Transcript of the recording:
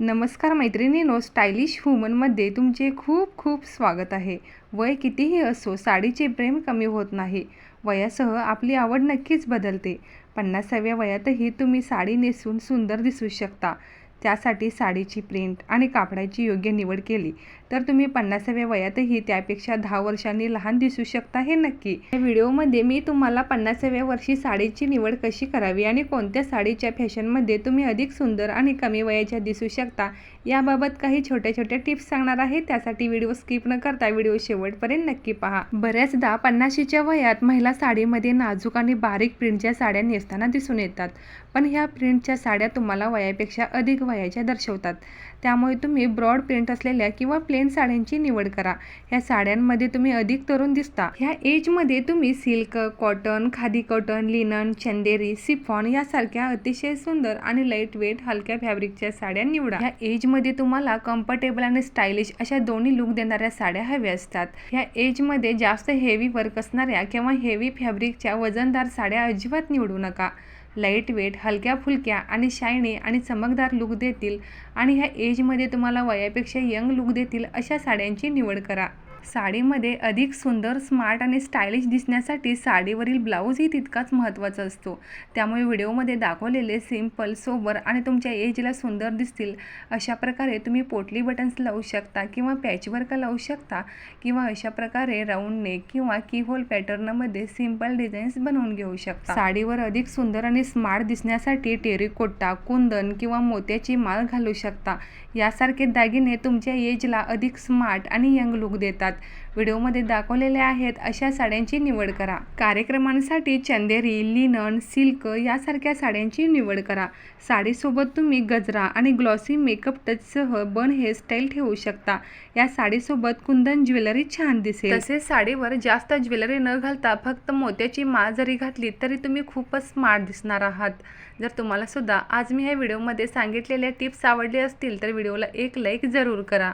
नमस्कार मैत्रिणीनो स्टायलिश वुमनमध्ये तुमचे खूप खूप स्वागत आहे. वय कितीही असो साडीचे प्रेम कमी होत नाही. वयासह आपली आवड नक्कीच बदलते. पन्नासाव्या वयातही तुम्ही साडी नेसून सुंदर दिसू शकता. त्यासाठी साडीची प्रिंट आणि कापडाची योग्य निवड केली. तर तुम्ही पन्नासाव्या वयातही त्यापेक्षा दहा वर्षांनी लहान दिसू शकता हे नक्की. या व्हिडिओमध्ये मी तुम्हाला पन्नासाव्या वर्षी साडीची निवड कशी करावी आणि कोणत्या साडीच्या फॅशनमध्ये तुम्ही अधिक सुंदर आणि कमी वयाच्या दिसू शकता याबाबत काही छोट्या छोट्या टिप्स सांगणार आहे. त्यासाठी व्हिडिओ स्किप न करता व्हिडिओ शेवटपर्यंत नक्की पहा. बऱ्याचदा पन्नाशीच्या वयात महिला साडीमध्ये नाजूक आणि बारीक प्रिंटच्या साड्या नेसताना दिसून येतात. पण ह्या प्रिंटच्या साड्या तुम्हाला वयापेक्षा अधिक वयाच्या दर्शवतात. त्यामुळे तुम्ही ब्रॉड प्रिंट असलेल्या किंवा प्लेन साड्यांची निवड करा. ह्या साड्यांमध्ये तुम्ही अधिक तरुण दिसता. ह्या एजमध्ये तुम्ही silk cotton khadi cotton linen Chanderi chiffon यासारख्या अतिशय सुंदर आणि लाइट वेट हलक्या फॅब्रिकच्या साड्या निवडा. ह्या एजमध्ये तुम्हाला कम्फर्टेबल आणि स्टायलिश अशा दोन्ही लुक देणाऱ्या साड्या हव्या असतात. ह्या एजमध्ये जास्त हेवी वर्क असणाऱ्या किंवा हेवी फॅब्रिकच्या वजनदार साड्या अजिबात निवडू नका. लाइट वेट हलक्या फुलक्या आणि शायनी आणि चमकदार लुक देतील आणि ह्या एजमध्ये तुम्हाला वयापेक्षा यंग लुक देतील अशा साड्यांची निवड करा. साडीमध्ये अधिक सुंदर स्मार्ट आणि स्टायलिश दिसण्यासाठी साडीवरील ब्लाऊजही तितकाच महत्त्वाचा असतो. त्यामुळे व्हिडिओमध्ये दाखवलेले सिंपल सोबर आणि तुमच्या एजला सुंदर दिसतील अशा प्रकारे तुम्ही पोटली बटन्स लावू शकता किंवा पॅचवर्क लावू शकता किंवा अशा प्रकारे राऊंड नेक किंवा कीहोल पॅटर्नमध्ये सिंपल डिझाईन्स बनवून घेऊ शकता. साडीवर अधिक सुंदर आणि स्मार्ट दिसण्यासाठी टेरिकोटा कुंदन किंवा मोत्याची माळ घालू शकता. यासारखे दागिने तुमच्या एजला अधिक स्मार्ट आणि यंग लुक देतात. व्हिडिओमध्ये दाखवलेले आहेत अशा साड्यांची निवड करा. कार्यक्रमांसाठी चंदेरी लिनन सिल्क यासारख्या साड्यांची निवड करा. साडीसोबत तुम्ही गजरा आणि ग्लॉसी मेकअप टचसह बन हेअरस्टाईल ठेवू शकता. या साडीसोबत कुंदन ज्वेलरी छान दिसेल. तसेच साडीवर जास्त ज्वेलरी न घालता फक्त मोत्याची माळ जरी घातली तरी तुम्ही खूपच स्मार्ट दिसणार आहात. जर तुम्हाला सुद्धा आज मी ह्या व्हिडिओमध्ये सांगितलेल्या टिप्स आवडले असतील तर व्हिडिओला एक लाईक जरूर करा.